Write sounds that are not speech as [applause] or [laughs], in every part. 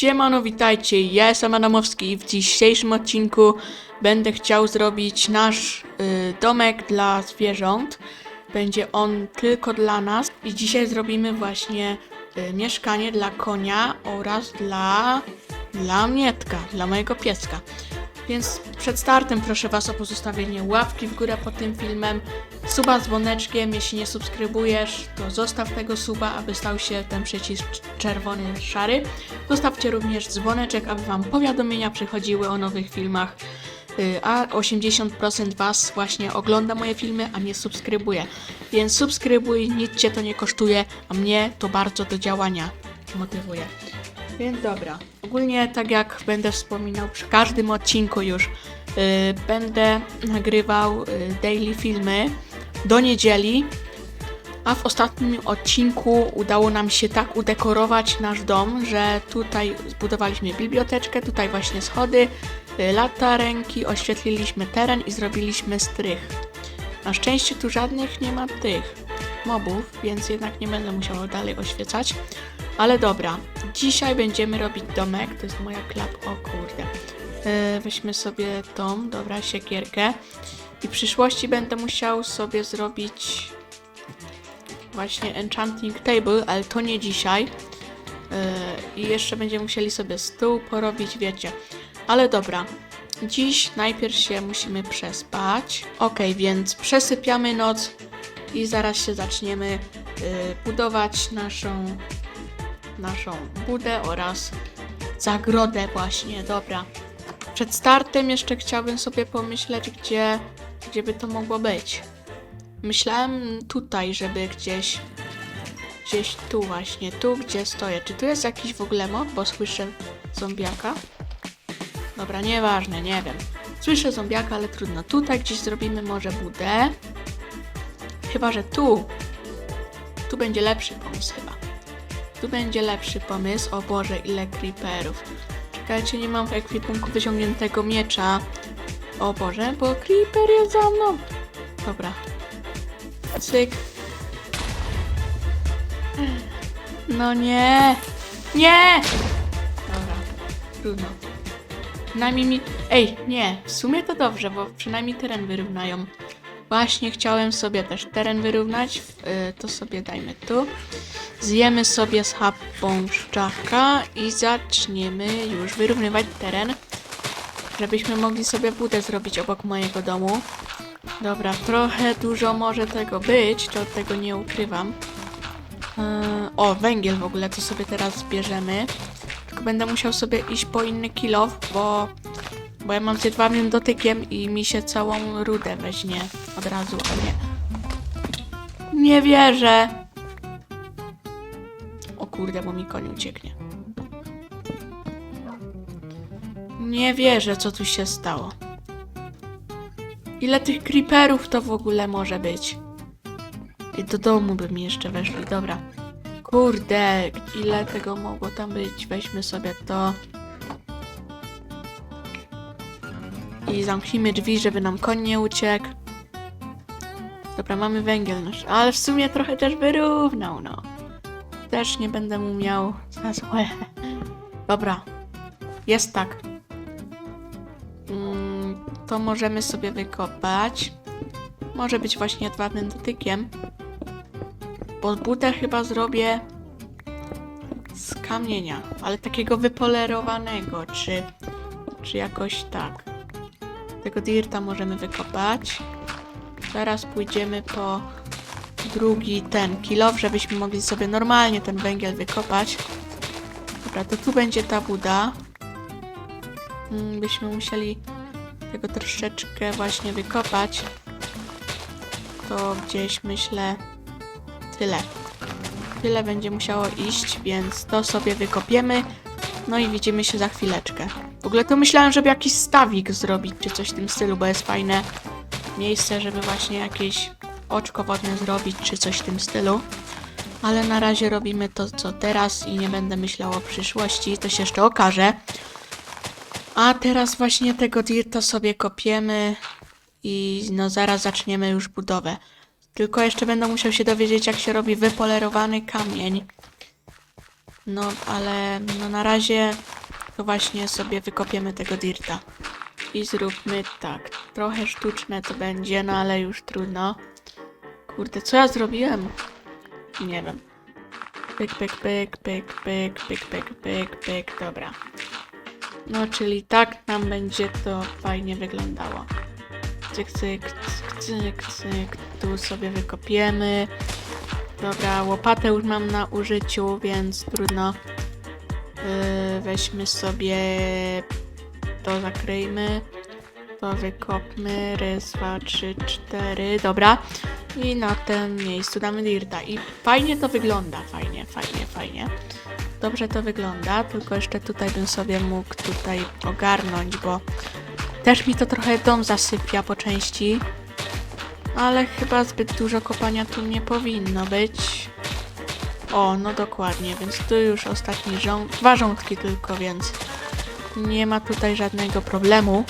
Siemano, witajcie, ja jestem Adamowski i w dzisiejszym odcinku będę chciał zrobić nasz y, domek dla zwierząt. Będzie on tylko dla nas i dzisiaj zrobimy właśnie y, mieszkanie dla konia oraz dla, dla Mietka, dla mojego pieska. Więc przed startem proszę Was o pozostawienie łapki w górę pod tym filmem, suba z dzwoneczkiem, jeśli nie subskrybujesz, to zostaw tego suba, aby stał się ten przycisk czerwony, szary. Zostawcie również dzwoneczek, aby Wam powiadomienia przychodziły o nowych filmach, y, a 80% Was właśnie ogląda moje filmy, a nie subskrybuje. Więc subskrybuj, nic Cię to nie kosztuje, a mnie to bardzo do działania motywuje. Więc dobra. Ogólnie tak jak będę wspominał przy każdym odcinku już, y, będę nagrywał y, daily filmy do niedzieli, a w ostatnim odcinku udało nam się tak udekorować nasz dom, że tutaj zbudowaliśmy biblioteczkę, tutaj właśnie schody, y, latarenki, oświetliliśmy teren i zrobiliśmy strych. Na szczęście tu żadnych nie ma tych mobów, więc jednak nie będę musiała dalej oświecać. Ale dobra, dzisiaj będziemy robić domek. To jest moja klap. O kurde. Yy, weźmy sobie tą, dobra, siekierkę. I w przyszłości będę musiał sobie zrobić właśnie enchanting table, ale to nie dzisiaj. Yy, I jeszcze będziemy musieli sobie stół porobić, wiecie. Ale dobra. Dziś najpierw się musimy przespać. Ok, więc przesypiamy noc i zaraz się zaczniemy yy, budować naszą naszą budę oraz zagrodę właśnie, dobra. Przed startem jeszcze chciałbym sobie pomyśleć, gdzie, gdzie by to mogło być. Myślałem tutaj, żeby gdzieś, gdzieś tu właśnie, tu gdzie stoję. Czy tu jest jakiś w ogóle mob, bo słyszę zombiaka? Dobra, nieważne, nie wiem. Słyszę zombiaka, ale trudno. Tutaj gdzieś zrobimy może budę. Chyba, że tu. Tu będzie lepszy pomysł chyba. Tu będzie lepszy pomysł. O Boże, ile creeperów. Czekajcie, nie mam w ekwipunku wyciągniętego miecza. O Boże, bo creeper jest za mną. Dobra. Cyk. No nie. Nie! Dobra, trudno. Przynajmniej mi... Ej, nie, w sumie to dobrze, bo przynajmniej teren wyrównają. Właśnie chciałem sobie też teren wyrównać, yy, to sobie dajmy tu. Zjemy sobie z chapą szczaka i zaczniemy już wyrównywać teren, żebyśmy mogli sobie budę zrobić obok mojego domu. Dobra, trochę dużo może tego być, to tego nie ukrywam. Yy, o, węgiel w ogóle, to sobie teraz zbierzemy. Tylko będę musiał sobie iść po inny kilof, bo, bo ja mam z jedwabnym dotykiem i mi się całą rudę weźmie od razu, o nie. Nie wierzę! Kurde, bo mi koń ucieknie. Nie wierzę, co tu się stało. Ile tych creeperów to w ogóle może być? I do domu by mi jeszcze weszli, dobra. Kurde, ile tego mogło tam być? Weźmy sobie to. I zamknijmy drzwi, żeby nam koń nie uciekł. Dobra, mamy węgiel nasz, ale w sumie trochę też wyrównał, no. Też nie będę mu miał za złe. Dobra, jest tak. Mm, to możemy sobie wykopać. Może być właśnie jedwabnym dotykiem. Bo budę chyba zrobię z kamienia, ale takiego wypolerowanego, czy, czy jakoś tak. Tego dirta możemy wykopać. Teraz pójdziemy po drugi ten kilow, żebyśmy mogli sobie normalnie ten węgiel wykopać. Dobra, to tu będzie ta buda. Mm, Byśmy musieli tego troszeczkę właśnie wykopać. To gdzieś myślę tyle. Tyle będzie musiało iść, więc to sobie wykopiemy. No i widzimy się za chwileczkę. W ogóle to myślałem, żeby jakiś stawik zrobić, czy coś w tym stylu, bo jest fajne miejsce, żeby właśnie jakieś oczko wodne zrobić, czy coś w tym stylu. Ale na razie robimy to, co teraz i nie będę myślał o przyszłości, to się jeszcze okaże. A teraz właśnie tego dirta sobie kopiemy i no zaraz zaczniemy już budowę. Tylko jeszcze będę musiał się dowiedzieć, jak się robi wypolerowany kamień. No, ale no na razie to właśnie sobie wykopiemy tego dirta. I zróbmy tak. Trochę sztuczne to będzie, no ale już trudno. Kurde, co ja zrobiłem? Nie wiem. Pyk, pyk, pyk, pyk, pyk, pyk, pyk, pyk, pyk, dobra. No, czyli tak nam będzie to fajnie wyglądało. Cyk, cyk, cyk, cyk, cyk. Tu sobie wykopiemy. Dobra, łopatę już mam na użyciu, więc trudno. Yy, weźmy sobie to zakryjmy. To wykopmy. Raz, dwa, trzy, cztery. Dobra. I na tym miejscu damy dirta. I fajnie to wygląda. Fajnie, fajnie, fajnie. Dobrze to wygląda, tylko jeszcze tutaj bym sobie mógł tutaj ogarnąć, bo też mi to trochę dom zasypia po części. Ale chyba zbyt dużo kopania tu nie powinno być. O, no dokładnie, więc tu już ostatni rząd, dwa rządki tylko, więc nie ma tutaj żadnego problemu.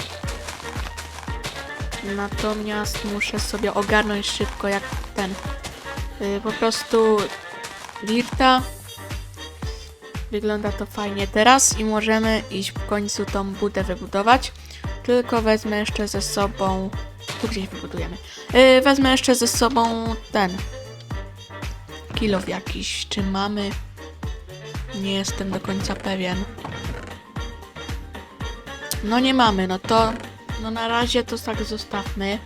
Natomiast muszę sobie ogarnąć szybko jak ten. Yy, po prostu Dirta. Wygląda to fajnie teraz i możemy iść w końcu tą budę wybudować. Tylko wezmę jeszcze ze sobą. Tu gdzieś wybudujemy. Yy, wezmę jeszcze ze sobą ten. Kilow jakiś. Czy mamy? Nie jestem do końca pewien. No nie mamy, no to. No na razie to tak zostawmy.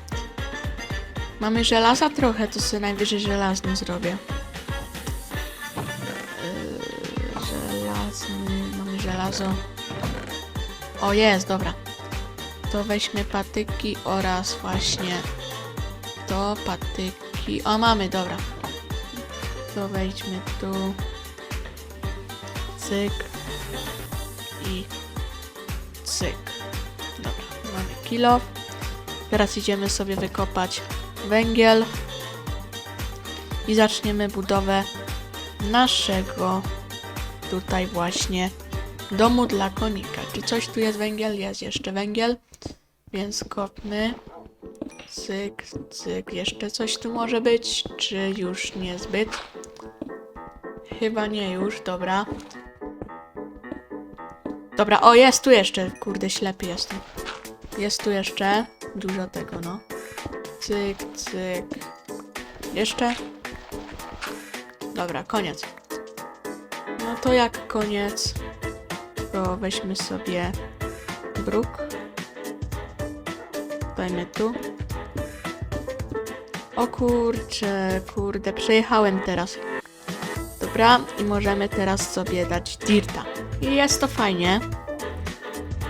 Mamy żelaza trochę, to sobie najwyżej żelazny zrobię. Yy, żelazny, mamy żelazo. O jest, dobra. To weźmy patyki oraz właśnie to patyki. O mamy, dobra. To wejdźmy tu. Cyk. I cyk. Kilo. Teraz idziemy sobie wykopać węgiel. I zaczniemy budowę naszego tutaj właśnie domu dla konika. Czy coś tu jest węgiel? Jest jeszcze węgiel. Więc kopmy. Cyk, cyk. Jeszcze coś tu może być? Czy już niezbyt? Chyba nie już, dobra. Dobra, o jest tu jeszcze. Kurde, ślepy jestem. Jest tu jeszcze. Dużo tego, no. Cyk, cyk. Jeszcze? Dobra, koniec. No to jak koniec, to weźmy sobie bruk. Dajmy tu. O kurcze, kurde, przejechałem teraz. Dobra, i możemy teraz sobie dać dirta. I jest to fajnie.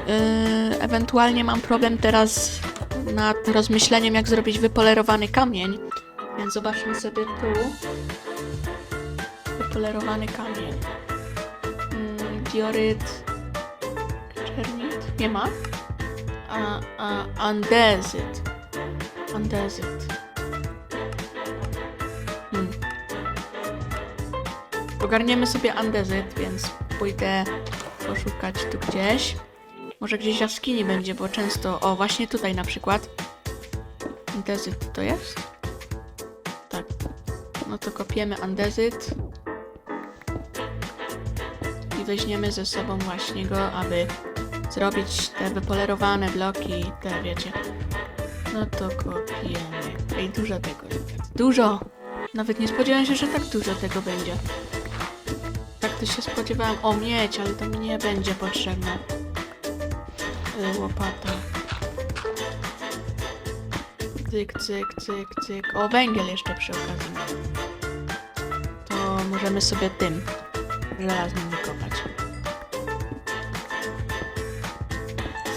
Yy, ewentualnie mam problem teraz nad rozmyśleniem, jak zrobić wypolerowany kamień. Więc zobaczmy sobie tu. Wypolerowany kamień. Mm, dioryt. Czernit? Nie ma? A, a, andezyt. Andezyt. Hmm. Ogarniemy sobie andezyt, więc pójdę poszukać tu gdzieś. Może gdzieś jaskini będzie, bo często... O, właśnie tutaj na przykład. Andezyt to jest? Tak. No to kopiemy andezyt. I weźmiemy ze sobą właśnie go, aby zrobić te wypolerowane bloki, te wiecie. No to kopiemy. Ej, dużo tego. Dużo! Nawet nie spodziewałem się, że tak dużo tego będzie. Tak to się spodziewałem. O, mieć, ale to mi nie będzie potrzebne. Łopata. Cyk, cyk, cyk, cyk. O, węgiel jeszcze przy okazji. To możemy sobie tym żelaznym wykopać.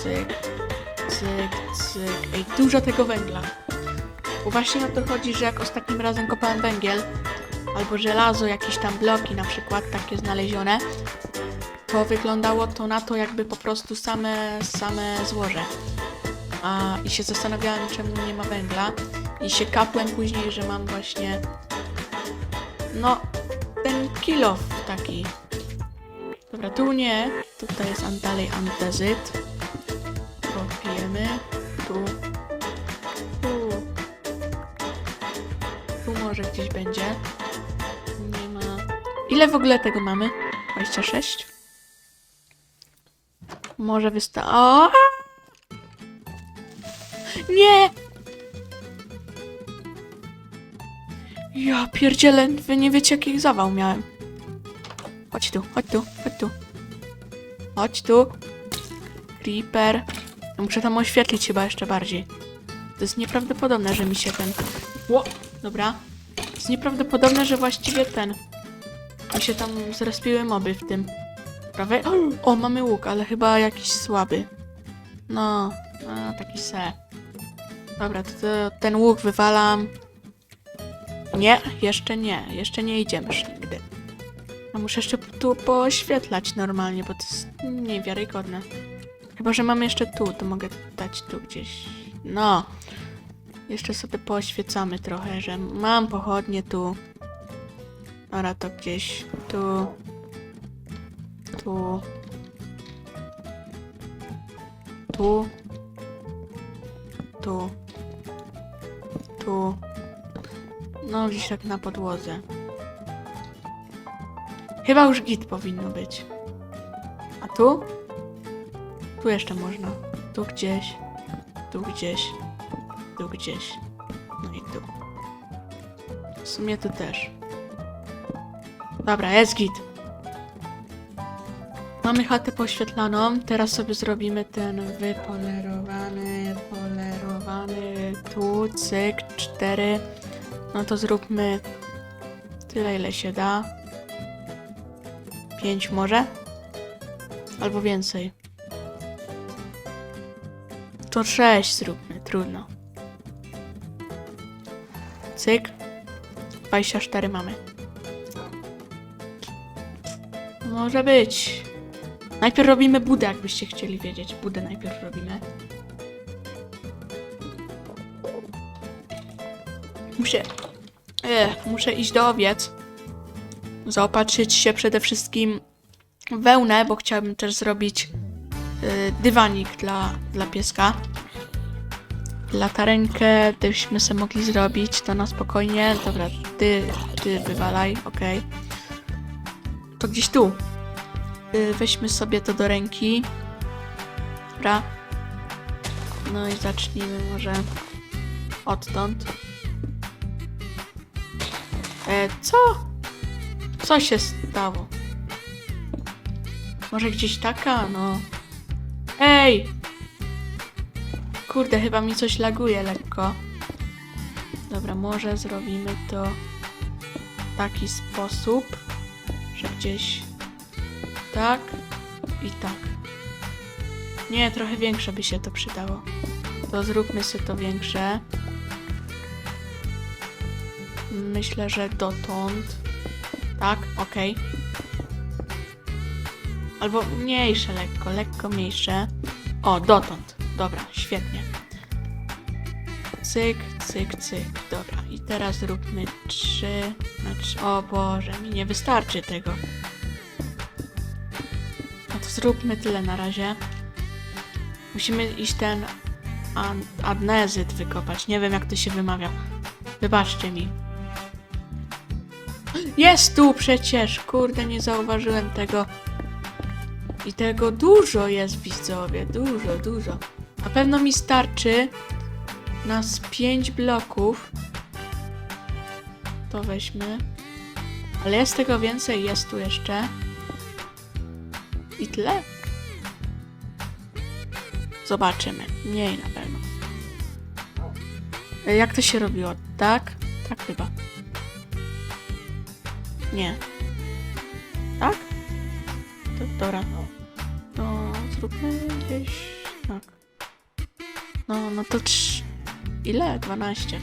Cyk, cyk, cyk. Ej, dużo tego węgla. Bo właśnie o to chodzi, że jak ostatnim razem kopałem węgiel, albo żelazo, jakieś tam bloki na przykład, takie znalezione, to wyglądało to na to jakby po prostu same, same złoże. A, I się zastanawiałem, czemu nie ma węgla. I się kapłem później, że mam właśnie. No, ten kilof taki. Dobra, tu nie. Tutaj jest dalej andezyt. Kopiemy. Tu. Tu. Tu może gdzieś będzie. Nie ma. Ile w ogóle tego mamy? 26? Może wysta... O! Nie! Ja pierdzielę, wy nie wiecie jaki zawał miałem. Chodź tu, chodź tu, chodź tu. Chodź tu. Creeper. Muszę tam oświetlić chyba jeszcze bardziej. To jest nieprawdopodobne, że mi się ten... Ło! Dobra. To jest nieprawdopodobne, że właściwie ten... Mi się tam zrespiły moby w tym. [gasps] O, mamy łuk, ale chyba jakiś słaby. No, no taki se. Dobra, to, to ten łuk wywalam. Nie, jeszcze nie. Jeszcze nie idziemy już nigdy. A muszę jeszcze tu poświetlać normalnie, bo to jest niewiarygodne. Chyba, że mam jeszcze tu, to mogę dać tu gdzieś. No. Jeszcze sobie poświecamy trochę, że mam pochodnie tu. Dobra, to gdzieś tu. Tu. Tu. Tu. Tu. No, gdzieś tak na podłodze. Chyba już git powinno być. A tu? Tu jeszcze można. Tu gdzieś. Tu gdzieś. Tu gdzieś. No i tu. W sumie tu też. Dobra, jest git. Mamy chatę poświetlaną. Teraz sobie zrobimy ten wypolerowany, polerowany tu, cyk, cztery. No to zróbmy tyle, ile się da. Pięć może? Albo więcej. To sześć zróbmy, trudno. Cyk. 24 mamy. Może być. Najpierw robimy budę, jakbyście chcieli wiedzieć. Budę najpierw robimy. Muszę... Ech, muszę iść do owiec. Zaopatrzyć się przede wszystkim w wełnę, bo chciałbym też zrobić y, dywanik dla, dla pieska. Latarenkę byśmy sobie mogli zrobić, to na spokojnie. Dobra, ty, ty wywalaj, okej. To gdzieś tu. Y, weźmy sobie to do ręki. Dobra. No i zacznijmy może odtąd. E, co? Co się stało? Może gdzieś taka? No. Ej! Kurde, chyba mi coś laguje lekko. Dobra, może zrobimy to w taki sposób, że gdzieś tak i tak. Nie, trochę większe by się to przydało. To zróbmy sobie to większe. Myślę, że dotąd. Tak, okej. Albo mniejsze lekko, lekko mniejsze. O, dotąd. Dobra, świetnie. Cyk, cyk, cyk. Dobra, i teraz zróbmy trzy. Znaczy, o Boże, mi nie wystarczy tego. Zróbmy tyle na razie. Musimy iść ten adnezyt wykopać. Nie wiem, jak to się wymawia. Wybaczcie mi. Jest tu przecież! Kurde, nie zauważyłem tego. I tego dużo jest, widzowie. Dużo, dużo. Na pewno mi starczy na z 5 bloków. To weźmy. Ale jest tego więcej, jest tu jeszcze. Tyle? Zobaczymy. Mniej na pewno. E, Jak to się robiło? Tak? Tak chyba. Nie. Tak? Dobra. To zróbmy gdzieś tak. No, no to trz... Ile? 12.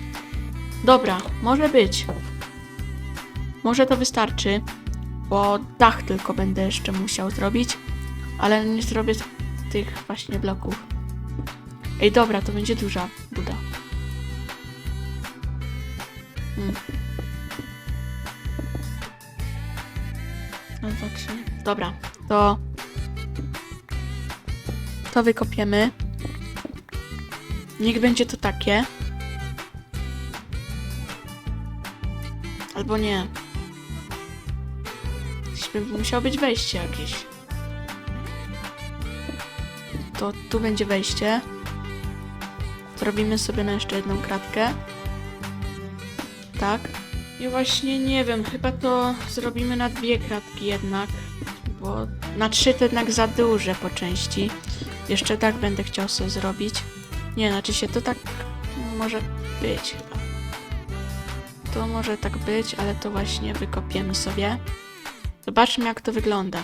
Dobra, może być. Może to wystarczy, bo dach tylko będę jeszcze musiał zrobić, ale nie zrobię tych właśnie bloków. Ej, dobra, to będzie duża buda. Hmm. No, dwa, trzy. Dobra, to... To wykopiemy. Niech będzie to takie. Albo nie. Musiało być wejście jakieś. Tu będzie wejście. Zrobimy sobie na jeszcze jedną kratkę. Tak. I właśnie nie wiem, chyba to zrobimy na dwie kratki jednak, bo na trzy to jednak za duże po części. Jeszcze tak będę chciał sobie zrobić. Nie, znaczy się to tak może być chyba. To może tak być, ale to właśnie wykopiemy sobie. Zobaczmy jak to wygląda.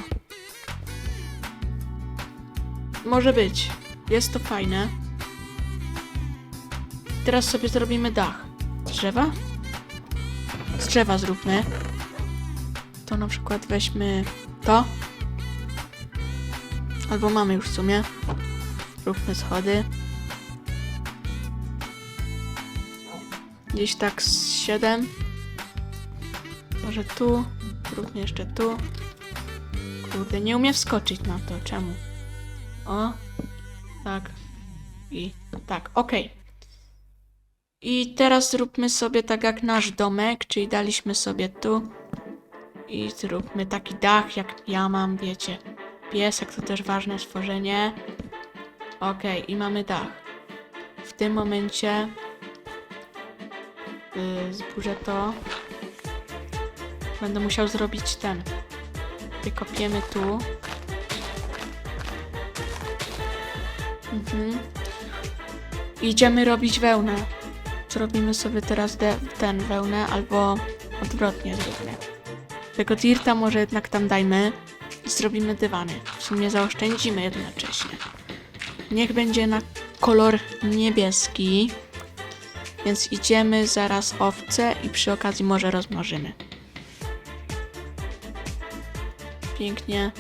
Może być. Jest to fajne. Teraz sobie zrobimy dach. Z drzewa? Z drzewa zróbmy. To na przykład weźmy to. Albo mamy już w sumie. Zróbmy schody. Gdzieś tak z 7. Może tu. Zróbmy jeszcze tu. Kurde, nie umiem wskoczyć na to. Czemu? O. Tak. I tak, okej. I teraz zróbmy sobie tak jak nasz domek, czyli daliśmy sobie tu. I zróbmy taki dach, jak ja mam, wiecie. Piesek to też ważne stworzenie. Okej, i mamy dach. W tym momencie yy, zburzę to. Będę musiał zrobić ten. Wykopiemy tu. Mhm. Idziemy robić wełnę. Zrobimy sobie teraz ten wełnę, albo odwrotnie zróbmy. Tego dirta może jednak tam dajmy i zrobimy dywany. W sumie zaoszczędzimy jednocześnie. Niech będzie na kolor niebieski. Więc idziemy zaraz owce i przy okazji może rozmnożymy. Pięknie.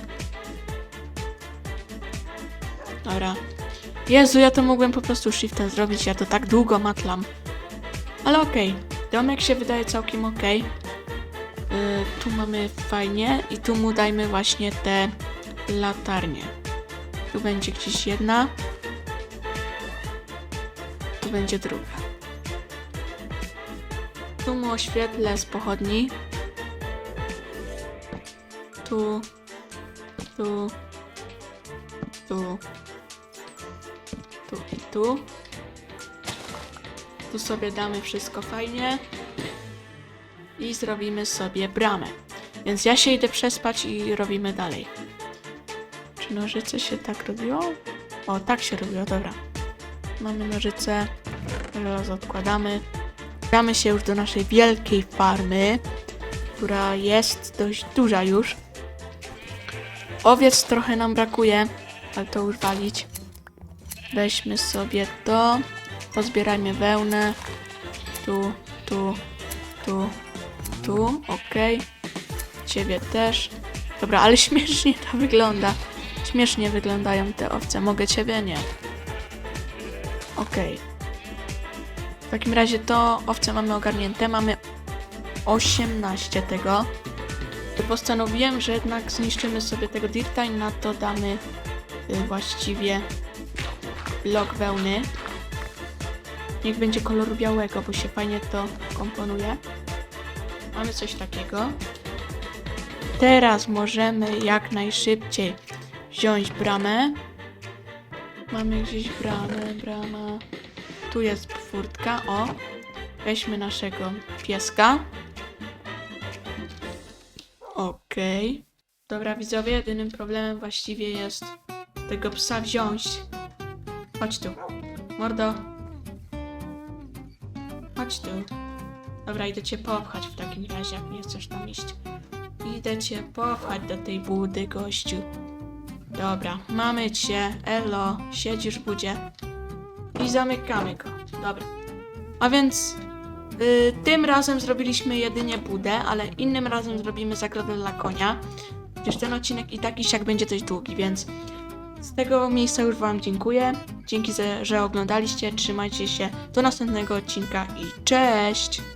Dobra. Jezu, ja to mogłem po prostu shiftem zrobić, ja to tak długo matlam. Ale okej, domek się wydaje całkiem okej. Yy, tu mamy fajnie i tu mu dajmy właśnie te latarnie. Tu będzie gdzieś jedna. Tu będzie druga. Tu mu oświetlę z pochodni. Tu. Tu. Tu. Tu i tu. Tu sobie damy wszystko fajnie. I zrobimy sobie bramę. Więc ja się idę przespać i robimy dalej. Czy nożyce się tak robiło? O, tak się robiło, dobra. Mamy nożyce. Teraz odkładamy. Damy się już do naszej wielkiej farmy, która jest dość duża już. Owiec trochę nam brakuje, ale to już walić. Weźmy sobie to. Pozbierajmy wełnę. Tu, tu, tu, tu. Okej. Ciebie też. Dobra, ale [laughs] śmiesznie to wygląda. Śmiesznie wyglądają te owce. Mogę ciebie? Nie. Okej. W takim razie to owce mamy ogarnięte. Mamy 18 tego. Postanowiłem, że jednak zniszczymy sobie tego dirta i na to damy y, właściwie blok wełny. Niech będzie koloru białego, bo się fajnie to komponuje. Mamy coś takiego. Teraz możemy jak najszybciej wziąć bramę. Mamy gdzieś bramę, brama. Tu jest furtka, o. Weźmy naszego pieska. Okej. Dobra, widzowie, jedynym problemem właściwie jest tego psa wziąć. Chodź tu. Mordo. Chodź tu. Dobra, idę cię popchać w takim razie, jak nie chcesz tam iść. Idę cię popchać do tej budy, gościu. Dobra, mamy cię. Elo, siedzisz w budzie. I zamykamy go. Dobra. A więc y, tym razem zrobiliśmy jedynie budę, ale innym razem zrobimy zagrodę dla konia. Przecież ten odcinek i tak i siak będzie dość długi, więc z tego miejsca już Wam dziękuję. Dzięki, że oglądaliście. Trzymajcie się do następnego odcinka i cześć!